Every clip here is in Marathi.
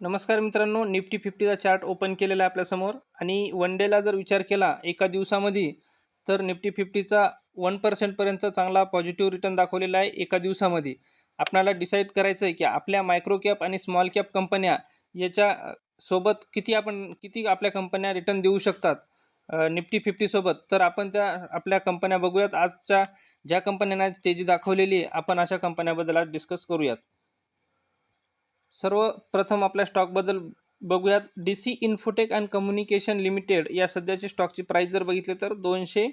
नमस्कार मित्रांनो निफ्टी फिफ्टीचा चार्ट ओपन केलेला आहे आपल्यासमोर. आणि वन डेला जर विचार केला एका दिवसामध्ये तर निफ्टी फिफ्टीचा वन पर्सेंटपर्यंत चांगला पॉझिटिव्ह रिटर्न दाखवलेला आहे एका दिवसामध्ये. आपल्याला डिसाईड करायचं आहे की आपल्या मायक्रो कॅप आणि स्मॉल कॅप कंपन्या याच्या सोबत किती आपण किती आपल्या कंपन्या रिटर्न देऊ शकतात निफ्टी फिफ्टीसोबत तर आपण त्या आपल्या कंपन्या बघूयात. आजच्या ज्या कंपन्यांना तेजी दाखवलेली आहे आपण अशा कंपन्याबद्दल आज डिस्कस करूयात. सर्वप्रथम आपल्या स्टॉकबद्दल बघूयात. D C infotech and communication limited या सध्याची स्टॉकची प्राईस जर बघितली तर दोनशे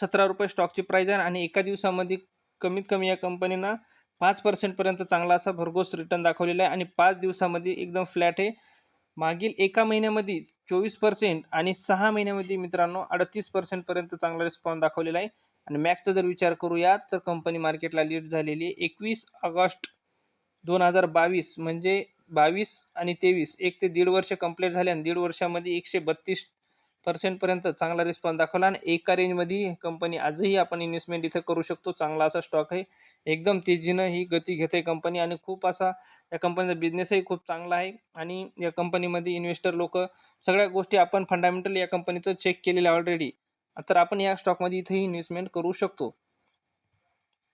सतरा रुपये स्टॉकची प्राईस आहे आणि एका दिवसामध्ये कमीत कमी या कंपनीनं पाच पर्सेंटपर्यंत चांगला असा भरघोस रिटर्न दाखवलेला आहे आणि पाच दिवसामध्ये एकदम फ्लॅट आहे. मागील एका महिन्यामध्ये चोवीस पर्सेंट आणि सहा महिन्यामध्ये मित्रांनो अडतीस पर्सेंटपर्यंत चांगला रिस्पॉन्स दाखवलेला आहे. आणि मॅक्सचा जर विचार करूया तर कंपनी मार्केटला लीड झालेली आहे. एकवीस ऑगस्ट दोन हजार बावीस म्हणजे बावीस आणि तेवीस एक ते दीड वर्ष कंप्लीट झाले आणि दीड वर्षामध्ये एकशे बत्तीस पर्सेंटपर्यंत चांगला रिस्पॉन्स दाखवला आणि एका रेंजमध्ये कंपनी आजही आपण इन्व्हेस्टमेंट इथं करू शकतो. चांगला असा स्टॉक आहे. एकदम तेजीनं ही गती घेते कंपनी आणि खूप असा या कंपनीचा बिझनेसही खूप चांगला आहे. आणि या कंपनीमध्ये इन्व्हेस्टर लोक सगळ्या गोष्टी आपण फंडामेंटल या कंपनीचं चेक केलेलं आहे ऑलरेडी तर आपण या स्टॉकमध्ये इथेही इन्व्हेस्टमेंट करू शकतो.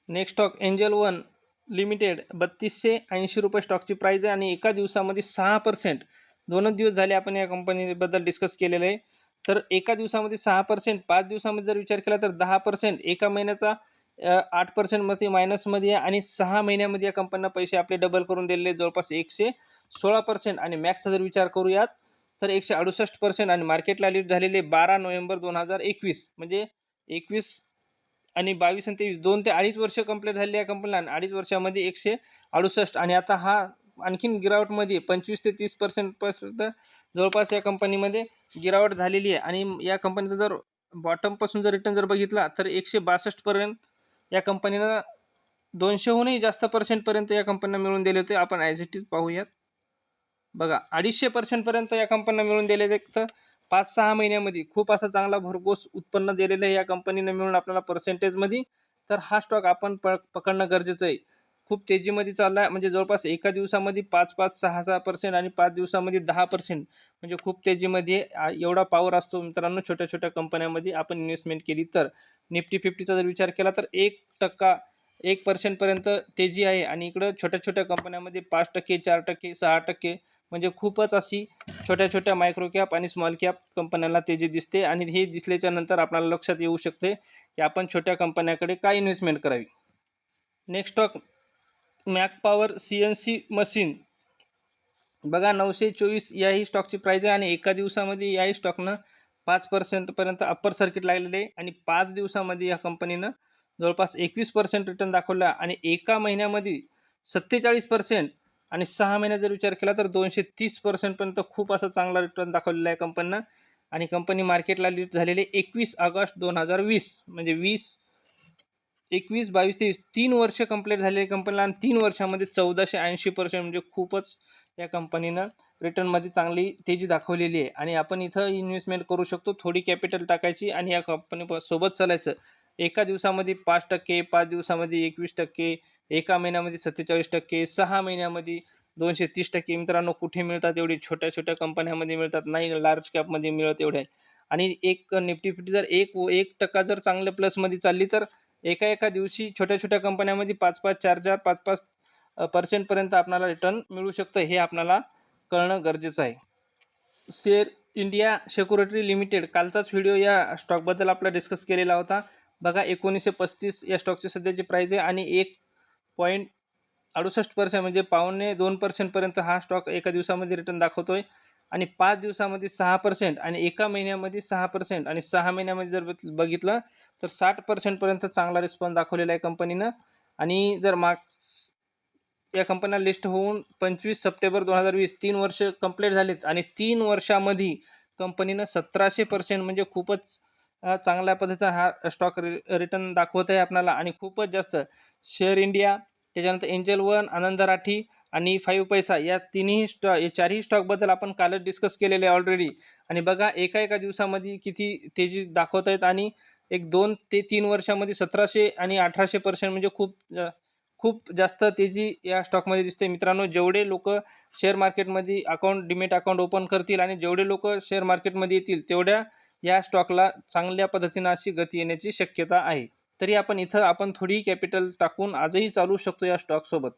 Next stock angel one limited बत्तीसशे ऐंशी रुपये स्टॉकची प्राईज आहे आणि एका दिवसामध्ये सहा पर्सेंट दोनच दिवस झाले आपण या कंपनीबद्दल डिस्कस केलेलं आहे. तर एका दिवसामध्ये सहा पर्सेंट पाच दिवसामध्ये जर विचार केला तर दहा पर्सेंट एका महिन्याचा आठ पर्सेंटमध्ये मायनसमध्ये आहे आणि सहा महिन्यामध्ये या कंपनीला पैसे आपले डबल करून दिलेले जवळपास एकशे सोळा पर्सेंट आणि मॅक्सचा जर विचार करूयात तर एकशे अडुसष्ट पर्सेंट आणि मार्केटला लीड झालेले बारा नोव्हेंबर दोन हजार एकवीस. म्हणजे एकवीस आणि बावीस आणि तेवीस दोन ते अडीच वर्ष कंप्लीट झालेली या कंपनीला आणि अडीच वर्षामध्ये एकशे अडुसष्ट. आणि आता हा आणखीन गिरावटमध्ये पंचवीस ते तीस पर्सेंटपर्यंत जवळपास या कंपनीमध्ये गिरावट झालेली आहे. आणि या कंपनीचा जर बॉटमपासून जर रिटर्न जर बघितला तर एकशे बासष्टपर्यंत या कंपनीनं दोनशेहूनही जास्त पर्सेंटपर्यंत या कंपन्या मिळून दिले होते. आपण ॲज इट इज पाहूयात. बघा अडीचशे पर्सेंटपर्यंत या कंपन्या मिळून दिले होते. तर पाच सहा महिन्यामध्ये खूप असा चांगला भरघोस उत्पन्न दिलेलं आहे या कंपनीनं मिळून आपल्याला पर्सेंटेजमध्ये तर हा स्टॉक आपण प पकडणं गरजेचं आहे. खूप तेजीमध्ये चालला आहे म्हणजे जवळपास एका दिवसामध्ये पाच पाच सहा सहा पर्सेंट आणि पाच दिवसामध्ये दहा पर्सेंट म्हणजे खूप तेजीमध्ये एवढा पॉवर असतो मित्रांनो छोट्या छोट्या कंपन्यामध्ये आपण इन्व्हेस्टमेंट केली तर. निफ्टी फिफ्टीचा जर विचार केला तर एक टक्का एक पर्सेंटपर्यंत तेजी आहे. आणि इकडं छोट्या छोट्या कंपन्यामध्ये पाच टक्के चार टक्के सहा टक्के म्हणजे खूपच अशी छोट्या छोट्या मायक्रो कॅप आणि स्मॉल कॅप कंपन्यांना तेजी दिसते आणि हे दिसल्याच्या नंतर आपल्याला लक्षात येऊ शकते की आपण छोट्या कंपन्याकडे काय इन्व्हेस्टमेंट करावी. Next stock Mac power C N C machine बघा नऊशे चोवीस याही स्टॉकची प्राईज आहे आणि एका दिवसामध्ये याही स्टॉकनं पाच पर्सेंटपर्यंत अप्पर सर्किट लागलेलं आहे आणि पाच दिवसामध्ये या कंपनीनं जवळपास एकवीस पर्सेंट रिटर्न दाखवला आणि एका महिन्यामध्ये सत्तेचाळीस पर्सेंट आणि सहा महिन्यात जर विचार केला तर दोनशे तीस पर्सेंटपर्यंत खूप असा चांगला रिटर्न दाखवलेला आहे कंपनीनं आणि कंपनी मार्केटला लीड झालेले एकवीस ऑगस्ट दोन हजार वीस म्हणजे वीस एकवीस बावीस तेवीस तीन वर्ष कंप्लीट झालेली कंपनीला आणि तीन वर्षामध्ये चौदाशे ऐंशी पर्सेंट म्हणजे खूपच या कंपनीनं रिटर्नमध्ये चांगली तेजी दाखवलेली आहे. आणि आपण इथं इन्व्हेस्टमेंट करू शकतो थोडी कॅपिटल टाकायची आणि या कंपनी सोबत चालायचं. एका दिवसामध्ये पाच टक्के पाच दिवसामध्ये एकवीस टक्के एका महिन्यामध्ये सत्तेचाळीस टक्के सहा महिन्यामध्ये दोनशे तीस टक्के. मित्रांनो कुठे मिळतात एवढे छोट्या छोट्या कंपन्यामध्ये मिळतात? नाही लार्ज कॅपमध्ये मिळत एवढे. आणि एक निफ्टी फिफ्टी जर एक एक टक्का जर चांगल्या प्लसमध्ये चालली तर एका एका दिवशी छोट्या छोट्या कंपन्यामध्ये पाच पाच चार चार पाच पाच पर्सेंटपर्यंत आपल्याला रिटर्न मिळू शकतं. हे आपल्याला कळणं गरजेचं आहे. शेअर इंडिया सेक्युरिटी लिमिटेड कालचाच व्हिडिओ या स्टॉकबद्दल आपला डिस्कस केलेला होता. बघा एकोणीसशे पस्तीस या स्टॉकची सध्याची प्राईज आहे आणि एक पॉईंट अडुसष्ट पर्सेंट म्हणजे पावणे दोन पर्सेंटपर्यंत हा स्टॉक एका दिवसामध्ये रिटर्न दाखवतो आहे आणि पाच दिवसामध्ये सहा पर्सेंट आणि एका महिन्यामध्ये सहा पर्सेंट आणि सहा महिन्यामध्ये जर बघितलं तर साठ पर्सेंटपर्यंत चांगला रिस्पॉन्स दाखवलेला आहे कंपनीनं आणि जर माग या कंपन्या लिस्ट होऊन पंचवीस सप्टेंबर दोन हजार वीस तीन वर्ष कंप्लीट झालेत आणि तीन वर्षामध्ये कंपनीनं सतराशे पर्सेंट म्हणजे खूपच चांगल्या पद्धतीचा हा स्टॉक रि रिटर्न दाखवत आहे आपल्याला आणि खूपच जास्त. शेअर इंडिया त्याच्यानंतर एंजल वन आनंद राठी आणि फाईव्ह पैसा या तिन्ही स्टॉ या चारही स्टॉकबद्दल आपण कालच डिस्कस केलेले आहे ऑलरेडी आणि बघा एका एका दिवसामध्ये किती तेजी दाखवत आहेत आणि एक दोन ते तीन वर्षामध्ये सतराशे आणि अठराशे पर्सेंट म्हणजे खूप खूप जास्त तेजी या स्टॉकमध्ये दिसते मित्रांनो जेवढे लोक शेअर मार्केटमध्ये अकाउंट डिमेट अकाउंट ओपन करतील आणि जेवढे लोक शेअर मार्केटमध्ये येतील तेवढ्या या स्टॉकला चांगल्या पद्धतीनं अशी गती येण्याची शक्यता आहे. तरी आपण इथं आपण थोडी कॅपिटल टाकून आजही चालू शकतो या स्टॉकसोबत.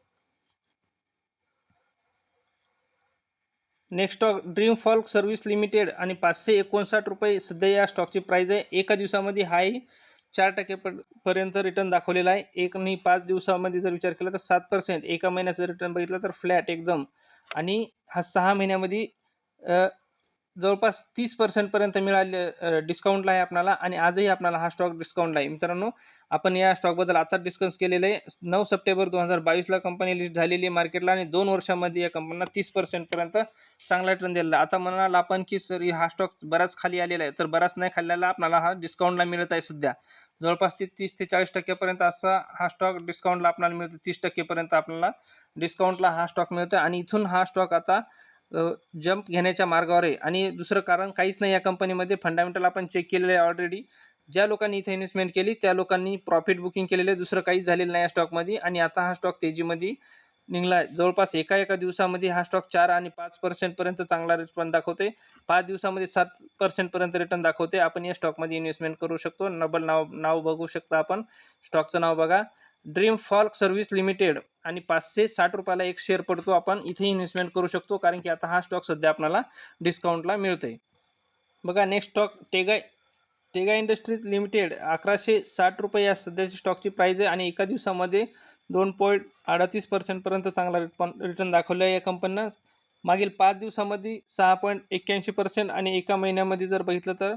Next stock dream folk service limited आणि पाचशे एकोणसाठ रुपये सध्या या स्टॉकची प्राईज आहे. एका दिवसामध्ये हाही चार टक्के पर्यंत रिटर्न दाखवलेला आहे. एक आणि पाच दिवसामध्ये जर विचार केला तर सात पर्सेंट एका महिन्याचं रिटर्न बघितलं तर फ्लॅट एकदम. आणि हा सहा महिन्यामध्ये जवळपास तीस पर्सेंटपर्यंत मिळाले डिस्काउंटला आहे आपणाला आणि आजही आपणाला हा स्टॉक डिस्काउंटला आहे. मित्रांनो आपण या स्टॉकबद्दल आता डिस्कस केलेलं आहे. नऊ सप्टेंबर दोन हजार बावीसला कंपनी लिस्ट झालेली आहे मार्केटला आणि दोन वर्षामध्ये या कंपनीला तीस पर्सेंटपर्यंत चांगला रिटर्न दिलेला आता म्हणाल आपण की सर हा स्टॉक बराच खाली आलेला आहे. तर बराच नाही खाल्लेला आपल्याला हा डिस्काउंटला मिळत आहे सध्या. जवळपास ते तीस ते चाळीस टक्क्यापर्यंत असा हा स्टॉक डिस्काउंटला आपल्याला मिळतो तीस टक्केपर्यंत आपल्याला डिस्काउंटला हा स्टॉक मिळतो आणि इथून हा स्टॉक आता जंप घेण्याच्या मार्गावर आहे. आणि दुसरं कारण काहीच नाही या कंपनीमध्ये फंडामेंटल आपण चेक केलेलं आहे ऑलरेडी ज्या लोकांनी इथे इन्व्हेस्टमेंट केली त्या लोकांनी प्रॉफिट बुकिंग केलेलं आहे. दुसरं काहीच झालेलं नाही या स्टॉकमध्ये आणि आता हा स्टॉक तेजीमध्ये निघला आहे जवळपास एका एका दिवसामध्ये हा स्टॉक चार आणि पाच पर्सेंटपर्यंत चांगला रिटर्न दाखवते पाच दिवसामध्ये सात पर्सेंटपर्यंत रिटर्न दाखवते आपण या स्टॉकमध्ये इन्व्हेस्टमेंट करू शकतो. नबल नाव नाव बघू शकता आपण. स्टॉकचं नाव बघा. ड्रीम फॉल्क सर्व्हिस लिमिटेड आणि पाचशे साठ रुपयाला एक शेअर पडतो. आपण इथे इन्व्हेस्टमेंट करू शकतो. कारण की आता हा स्टॉक सध्या आपल्याला डिस्काउंटला मिळतोय. बघा नेक्स्ट स्टॉक टेगाय टेगा इंडस्ट्रीज लिमिटेड अकराशे साठ रुपये या सध्याची स्टॉकची प्राईज आहे आणि एका दिवसामध्ये दोन पॉईंट अडतीस पर्सेंटपर्यंत चांगला रिटर्न रिटर्न दाखवलं आहे या कंपनीनं मागील पाच दिवसामध्ये सहा पॉईंट एक्क्याऐंशी पर्सेंट आणि एका महिन्यामध्ये जर बघितलं तर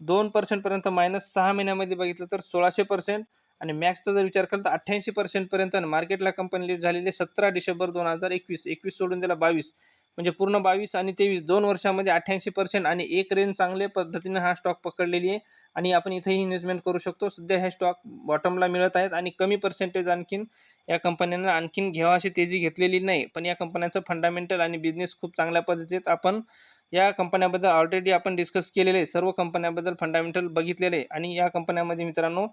दोन पर्सेंटपर्यंत मायनस सहा महिन्यामध्ये बघितलं तर सोळाशे पर्सेंट आणि मॅक्सचा जर विचार केला तर अठ्ठ्याऐंशी पर्सेंटपर्यंत मार्केटला कंपनी लिस्ट झालेली सतरा डिसेंबर दोन हजार एकवीस. एकवीस सोडून त्याला बावीस. म्हणजे पूर्ण बावीस आणि तेवीस. दोन वर्षामध्ये अठ्ठ्याऐंशी पर्सेंट आणि एक रेंज चांगल्या पद्धतीने हा स्टॉक पकडलेली आहे. आणि आपण इथेही इन्व्हेस्टमेंट करू शकतो. सध्या हे स्टॉक बॉटमला मिळत आहेत आणि कमी पर्सेंटेज आणखीन या कंपन्यांना आणखीन घ्यावा अशी तेजी घेतलेली नाही. पण या कंपन्यांचं फंडामेंटल आणि बिझनेस खूप चांगल्या पद्धतीत आपण या कंपन्याबद्दल ऑलरेडी आपण डिस्कस केलेले आहे. सर्व कंपन्याबद्दल फंडामेंटल बघितलेले आहे. आणि या कंपन्यामध्ये मित्रांनो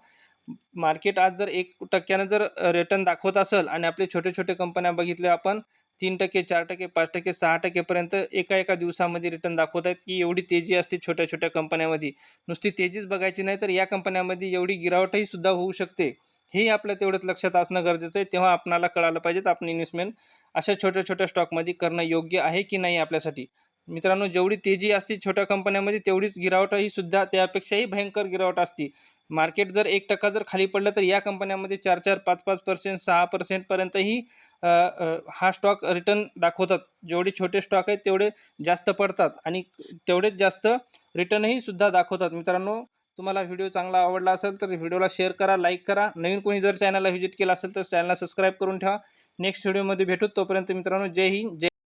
मार्केट आज जर एक टक्क्यानं जर रिटर्न दाखवत असेल आणि आपले छोटे छोटे कंपन्या बघितल्या आपण तीन टक्के चार टक्के पाच टक्के सहा टक्केपर्यंत एका एका दिवसामध्ये रिटर्न दाखवत आहेत की एवढी तेजी असते छोट्या छोट्या कंपन्यामध्ये नुसती तेजीच बघायची नाही तर या कंपन्यामध्ये एवढी गिरावटही सुद्धा होऊ शकते. हे आपल्या तेवढंच लक्षात असणं गरजेचं आहे. तेव्हा आपणाला कळालं पाहिजे आपण इन्व्हेस्टमेंट अशा छोट्या छोट्या स्टॉकमध्ये करणं योग्य आहे की नाही आपल्यासाठी. मित्रांनो जेवढी तेजी असते छोट्या कंपन्यामध्ये तेवढीच गिरावटही सुद्धा त्यापेक्षाही भयंकर गिरावट असते. मार्केट जर एक टक्का जर खाली पडलं तर या कंपन्यामध्ये चार चार पाच पाच पर्सेंट सहा पर्सेंटपर्यंतही हा स्टॉक रिटर्न दाखवतात. जेवढे छोटे स्टॉक आहेत तेवढे जास्त पडतात आणि तेवढेच जास्त रिटर्नही सुद्धा दाखवतात. मित्रांनो तुम्हाला व्हिडिओ चांगला आवडला असेल तर व्हिडिओला शेअर करा लाईक करा. नवीन कोणी जर चॅनलला व्हिजिट केला असेल तर चॅनलला सबस्क्राईब करून ठेवा. नेक्स्ट व्हिडिओमध्ये भेटू. तोपर्यंत मित्रांनो जय हिंद जय